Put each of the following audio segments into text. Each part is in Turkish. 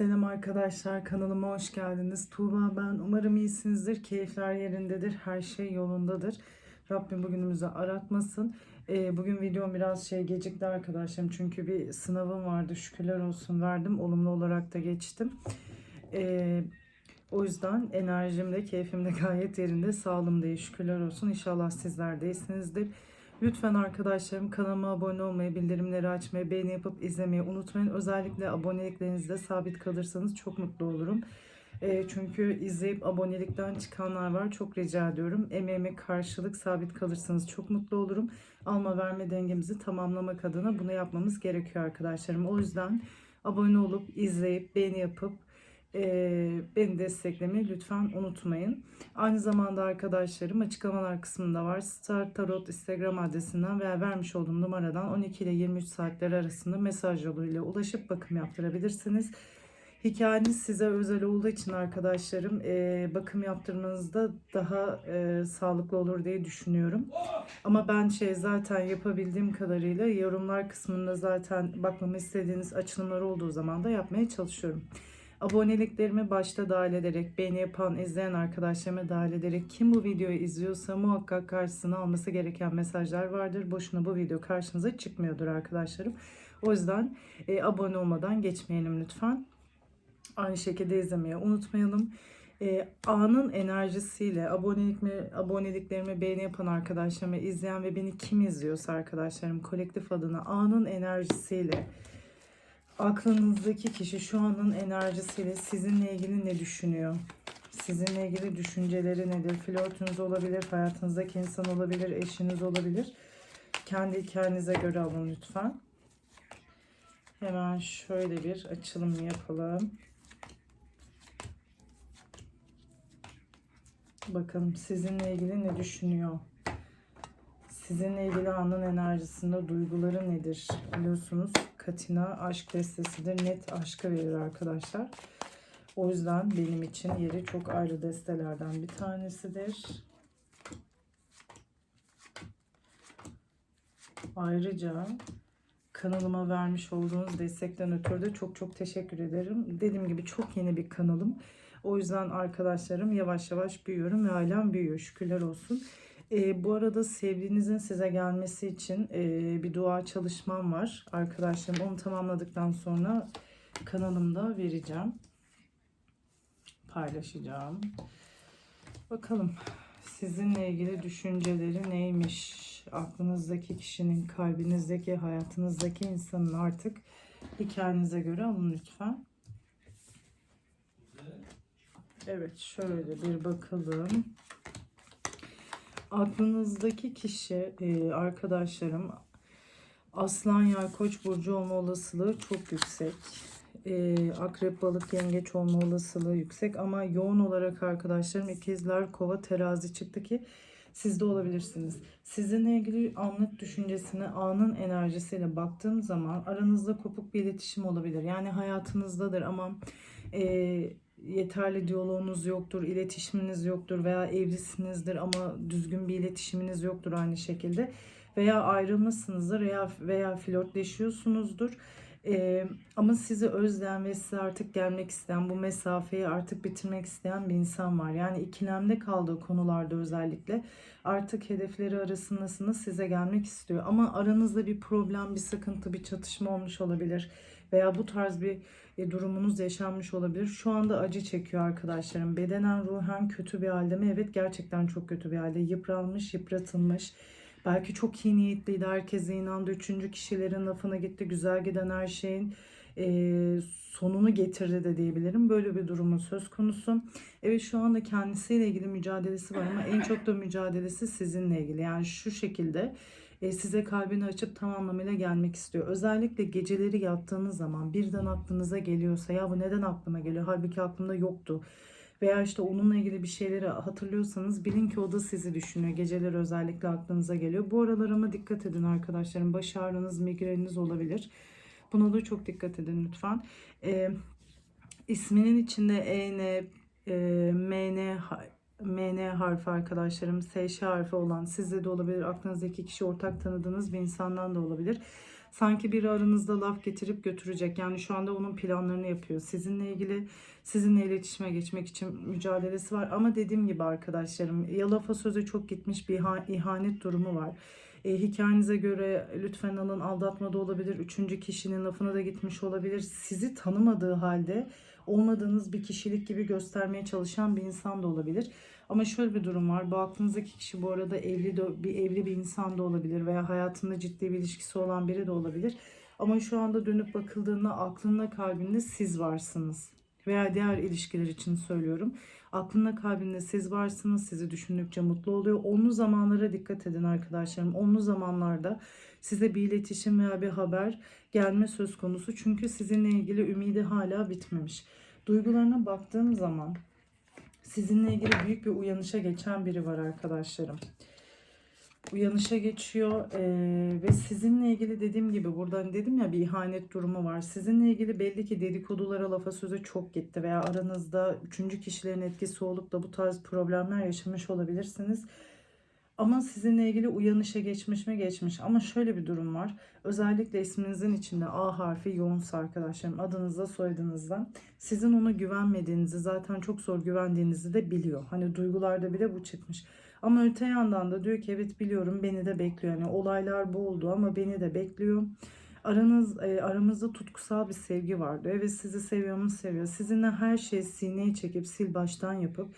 Selam arkadaşlar kanalıma hoş geldiniz. Tuğba ben. Umarım iyisinizdir. Keyifler yerindedir. Her şey yolundadır. Rabbim bugünümüzü aratmasın. Ee, bugün videom biraz şey gecikti arkadaşlarım. Çünkü bir sınavım vardı. Şükürler olsun verdim. Olumlu olarak da geçtim. Ee, o yüzden enerjim de keyfim de gayet yerinde. Sağlığım da. Şükürler olsun. İnşallah sizler de iyisinizdir. Lütfen arkadaşlarım kanalıma abone olmayı, bildirimleri açmayı, beğeni yapıp izlemeyi unutmayın. Özellikle aboneliklerinizde sabit kalırsanız çok mutlu olurum. E, çünkü izleyip abonelikten çıkanlar var. Çok rica ediyorum. Emeğime karşılık sabit kalırsanız çok mutlu olurum. Alma verme dengemizi tamamlamak adına bunu yapmamız gerekiyor arkadaşlarım. O yüzden abone olup izleyip beğeni yapıp beni desteklemeyi lütfen unutmayın. Aynı zamanda arkadaşlarım açıklamalar kısmında var. Star Tarot Instagram adresinden veya vermiş olduğum numaradan 12 ile 23 saatler arasında mesaj yoluyla ulaşıp bakım yaptırabilirsiniz. Hikayeniz size özel olduğu için arkadaşlarım e, bakım yaptırmanızda daha e, sağlıklı olur diye düşünüyorum. Ama ben şey zaten yapabildiğim kadarıyla yorumlar kısmında zaten bakmamı istediğiniz açılımlar olduğu zaman da yapmaya çalışıyorum. Aboneliklerimi başta dahil ederek, beğeni yapan, izleyen arkadaşlarıma dahil ederek kim bu videoyu izliyorsa muhakkak karşısına alması gereken mesajlar vardır. Boşuna bu video karşınıza çıkmıyordur arkadaşlarım. O yüzden e, abone olmadan geçmeyelim lütfen. Aynı şekilde izlemeyi unutmayalım. E, anın enerjisiyle aboneliklerimi, aboneliklerimi beğeni yapan arkadaşlarımı izleyen ve beni kim izliyorsa arkadaşlarım kolektif adına anın enerjisiyle aklınızdaki kişi şu anın enerjisiyle sizinle ilgili ne düşünüyor? Sizinle ilgili düşünceleri nedir? Flörtünüz olabilir, hayatınızdaki insan olabilir, eşiniz olabilir. Kendi hikayenize göre alın lütfen. Hemen şöyle bir açılım yapalım. Bakalım sizinle ilgili ne düşünüyor? Sizinle ilgili anın enerjisinde duyguları nedir? Biliyorsunuz Katina aşk destesidir. Net aşkı verir arkadaşlar. O yüzden benim için yeri çok ayrı destelerden bir tanesidir. Ayrıca kanalıma vermiş olduğunuz destekten ötürü de çok çok teşekkür ederim. Dediğim gibi çok yeni bir kanalım. O yüzden arkadaşlarım yavaş yavaş büyüyorum ve ailem büyüyor. Şükürler olsun. E, bu arada sevdiğinizin size gelmesi için e, bir dua çalışmam var. Arkadaşlarım onu tamamladıktan sonra kanalımda vereceğim. Paylaşacağım. Bakalım sizinle ilgili düşünceleri neymiş? Aklınızdaki kişinin, kalbinizdeki, hayatınızdaki insanın artık hikayenize göre alın lütfen. Evet şöyle bir bakalım aklınızdaki kişi e, arkadaşlarım Aslan Yay Koç burcu olma olasılığı çok yüksek. E, akrep balık yengeç olma olasılığı yüksek ama yoğun olarak arkadaşlarım ikizler kova terazi çıktı ki siz de olabilirsiniz. Sizinle ilgili anlık düşüncesine anın enerjisiyle baktığım zaman aranızda kopuk bir iletişim olabilir. Yani hayatınızdadır ama e, yeterli diyaloğunuz yoktur, iletişiminiz yoktur veya evlisinizdir ama düzgün bir iletişiminiz yoktur aynı şekilde veya ayrılmışsınızdır veya veya flörtleşiyorsunuzdur. Ee, ama sizi özleyen ve size artık gelmek isteyen, bu mesafeyi artık bitirmek isteyen bir insan var. Yani ikilemde kaldığı konularda özellikle artık hedefleri arasındasınız size gelmek istiyor. Ama aranızda bir problem, bir sıkıntı, bir çatışma olmuş olabilir. Veya bu tarz bir e, durumunuz yaşanmış olabilir. Şu anda acı çekiyor arkadaşlarım. Bedenen, ruhen kötü bir halde mi? Evet gerçekten çok kötü bir halde. Yıpranmış, yıpratılmış. Belki çok iyi niyetliydi. Herkese inandı. Üçüncü kişilerin lafına gitti. Güzel giden her şeyin e, sonunu getirdi de diyebilirim. Böyle bir durumun söz konusu. Evet şu anda kendisiyle ilgili mücadelesi var ama en çok da mücadelesi sizinle ilgili. Yani şu şekilde size kalbini açıp tamamlamayla gelmek istiyor. Özellikle geceleri yattığınız zaman birden aklınıza geliyorsa ya bu neden aklıma geliyor? Halbuki aklımda yoktu. Veya işte onunla ilgili bir şeyleri hatırlıyorsanız bilin ki o da sizi düşünüyor. Geceleri özellikle aklınıza geliyor. Bu aralar ama dikkat edin arkadaşlarım. Baş ağrınız, migreniniz olabilir. Buna da çok dikkat edin lütfen. E, isminin içinde E, N, e, M, N, MN harfi arkadaşlarım, SŞ harfi olan sizde de olabilir. Aklınızdaki kişi ortak tanıdığınız bir insandan da olabilir. Sanki biri aranızda laf getirip götürecek. Yani şu anda onun planlarını yapıyor. Sizinle ilgili sizinle iletişime geçmek için mücadelesi var. Ama dediğim gibi arkadaşlarım ya lafa söze çok gitmiş bir iha- ihanet durumu var. E, hikayenize göre lütfen alın aldatma da olabilir. Üçüncü kişinin lafına da gitmiş olabilir. Sizi tanımadığı halde olmadığınız bir kişilik gibi göstermeye çalışan bir insan da olabilir. Ama şöyle bir durum var. Bu aklınızdaki kişi bu arada evli de, bir evli bir insan da olabilir veya hayatında ciddi bir ilişkisi olan biri de olabilir. Ama şu anda dönüp bakıldığında aklında kalbinde siz varsınız. Veya diğer ilişkiler için söylüyorum. Aklında kalbinde siz varsınız. Sizi düşündükçe mutlu oluyor. Onlu zamanlara dikkat edin arkadaşlarım. Onlu zamanlarda size bir iletişim veya bir haber gelme söz konusu. Çünkü sizinle ilgili ümidi hala bitmemiş. Duygularına baktığım zaman sizinle ilgili büyük bir uyanışa geçen biri var arkadaşlarım. Uyanışa geçiyor eee, ve sizinle ilgili dediğim gibi buradan dedim ya bir ihanet durumu var. Sizinle ilgili belli ki dedikodulara lafa söze çok gitti veya aranızda üçüncü kişilerin etkisi olup da bu tarz problemler yaşamış olabilirsiniz. Ama sizinle ilgili uyanışa geçmiş mi geçmiş. Ama şöyle bir durum var. Özellikle isminizin içinde A harfi yoğunsa arkadaşlarım adınızda soyadınızda. Sizin ona güvenmediğinizi zaten çok zor güvendiğinizi de biliyor. Hani duygularda bile bu çıkmış. Ama öte yandan da diyor ki evet biliyorum beni de bekliyor. Yani olaylar bu oldu ama beni de bekliyor. Aranız, e, aramızda tutkusal bir sevgi vardı. Evet sizi seviyor mu seviyor. Sizinle her şeyi sineye çekip sil baştan yapıp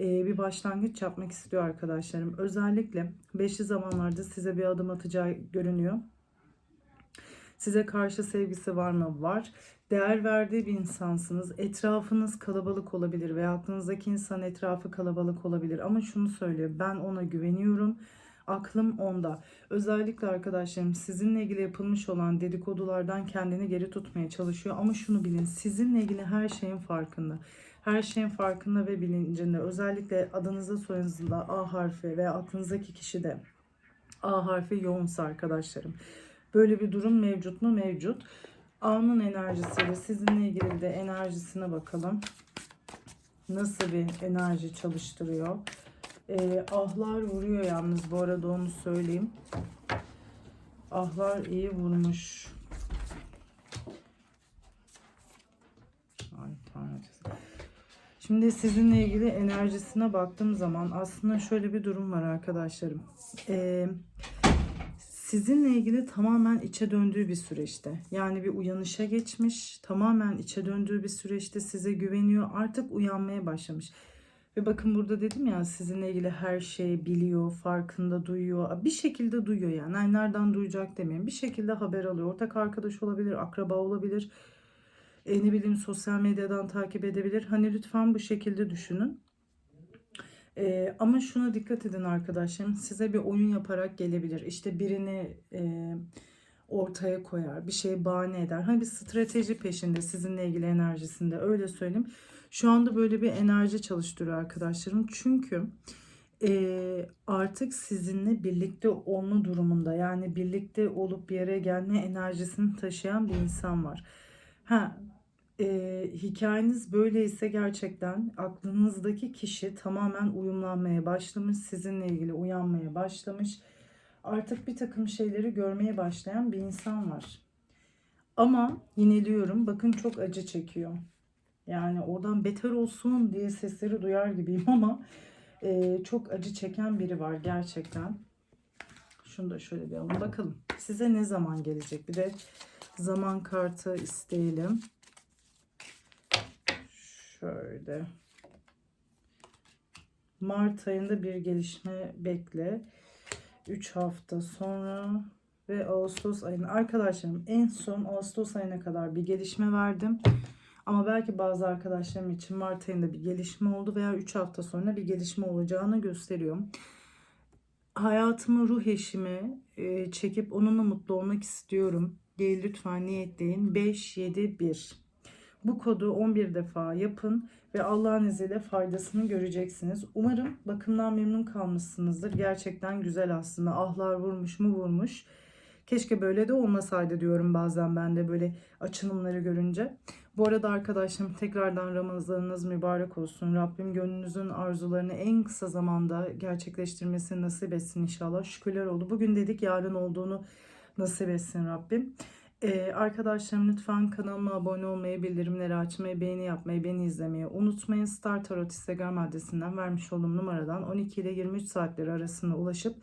e, bir başlangıç yapmak istiyor arkadaşlarım. Özellikle beşli zamanlarda size bir adım atacağı görünüyor. Size karşı sevgisi var mı? Var. Değer verdiği bir insansınız. Etrafınız kalabalık olabilir veya aklınızdaki insan etrafı kalabalık olabilir. Ama şunu söylüyor. Ben ona güveniyorum. Aklım onda. Özellikle arkadaşlarım sizinle ilgili yapılmış olan dedikodulardan kendini geri tutmaya çalışıyor. Ama şunu bilin. Sizinle ilgili her şeyin farkında. Her şeyin farkında ve bilincinde. Özellikle adınızda soyadınızda A harfi veya aklınızdaki kişi de A harfi yoğunsa arkadaşlarım. Böyle bir durum mevcut mu? Mevcut. A'nın enerjisiyle sizinle ilgili de enerjisine bakalım. Nasıl bir enerji çalıştırıyor? Ee, ahlar vuruyor yalnız bu arada onu söyleyeyim. Ahlar iyi vurmuş. Şimdi sizinle ilgili enerjisine baktığım zaman aslında şöyle bir durum var arkadaşlarım. Ee, sizinle ilgili tamamen içe döndüğü bir süreçte. Yani bir uyanışa geçmiş, tamamen içe döndüğü bir süreçte size güveniyor. Artık uyanmaya başlamış. Ve bakın burada dedim ya sizinle ilgili her şeyi biliyor, farkında duyuyor. Bir şekilde duyuyor yani. yani nereden duyacak demeyeyim. Bir şekilde haber alıyor. Ortak arkadaş olabilir, akraba olabilir. E, ne bileyim sosyal medyadan takip edebilir. Hani lütfen bu şekilde düşünün. E, ama şuna dikkat edin arkadaşlarım. Size bir oyun yaparak gelebilir. İşte birini e, ortaya koyar. Bir şey bahane eder. Hani bir strateji peşinde sizinle ilgili enerjisinde öyle söyleyeyim. Şu anda böyle bir enerji çalıştırıyor arkadaşlarım. Çünkü e, artık sizinle birlikte olma durumunda yani birlikte olup bir yere gelme enerjisini taşıyan bir insan var. Ha, e, hikayeniz böyleyse gerçekten aklınızdaki kişi tamamen uyumlanmaya başlamış, sizinle ilgili uyanmaya başlamış. Artık bir takım şeyleri görmeye başlayan bir insan var. Ama yineliyorum, bakın çok acı çekiyor. Yani oradan beter olsun diye sesleri duyar gibiyim ama e, çok acı çeken biri var gerçekten. Şunu da şöyle bir alın bakalım. Size ne zaman gelecek? Bir de zaman kartı isteyelim. Şöyle. Mart ayında bir gelişme bekle. 3 hafta sonra ve Ağustos ayında arkadaşlarım en son Ağustos ayına kadar bir gelişme verdim. Ama belki bazı arkadaşlarım için Mart ayında bir gelişme oldu veya 3 hafta sonra bir gelişme olacağını gösteriyorum. Hayatımı ruh eşime e, çekip onunla mutlu olmak istiyorum. Değil lütfen niyetleyin. 5, 7, 1. Bu kodu 11 defa yapın ve Allah'ın izniyle faydasını göreceksiniz. Umarım bakımdan memnun kalmışsınızdır. Gerçekten güzel aslında. Ahlar vurmuş mu vurmuş. Keşke böyle de olmasaydı diyorum bazen ben de böyle açılımları görünce. Bu arada arkadaşlarım tekrardan Ramazanınız mübarek olsun. Rabbim gönlünüzün arzularını en kısa zamanda gerçekleştirmesini nasip etsin inşallah. Şükürler oldu. Bugün dedik yarın olduğunu nasip etsin Rabbim. Ee, arkadaşlarım lütfen kanalıma abone olmayı, bildirimleri açmayı, beğeni yapmayı, beni izlemeyi unutmayın. Star Tarot Instagram adresinden vermiş olduğum numaradan 12 ile 23 saatleri arasında ulaşıp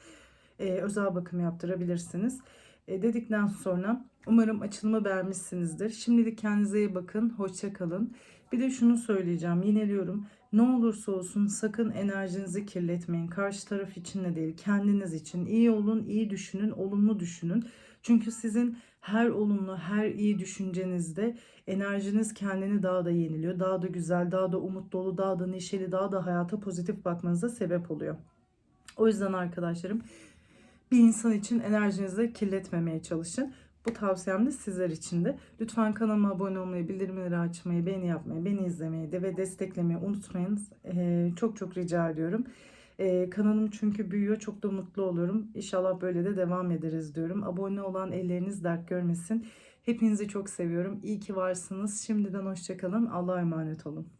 e, özel bakım yaptırabilirsiniz. E, dedikten sonra umarım açılımı beğenmişsinizdir. Şimdilik kendinize iyi bakın. Hoşça kalın. Bir de şunu söyleyeceğim. Yineliyorum. Ne olursa olsun sakın enerjinizi kirletmeyin. Karşı taraf için de değil, kendiniz için. İyi olun, iyi düşünün, olumlu düşünün. Çünkü sizin her olumlu, her iyi düşüncenizde enerjiniz kendini daha da yeniliyor. Daha da güzel, daha da umut dolu, daha da neşeli, daha da hayata pozitif bakmanıza sebep oluyor. O yüzden arkadaşlarım bir insan için enerjinizi kirletmemeye çalışın. Bu tavsiyem de sizler için de. Lütfen kanalıma abone olmayı, bildirimleri açmayı, beğeni yapmayı, beni izlemeyi de ve desteklemeyi unutmayın. Ee, çok çok rica ediyorum. Ee, kanalım çünkü büyüyor. Çok da mutlu oluyorum. İnşallah böyle de devam ederiz diyorum. Abone olan elleriniz dert görmesin. Hepinizi çok seviyorum. İyi ki varsınız. Şimdiden hoşçakalın. Allah'a emanet olun.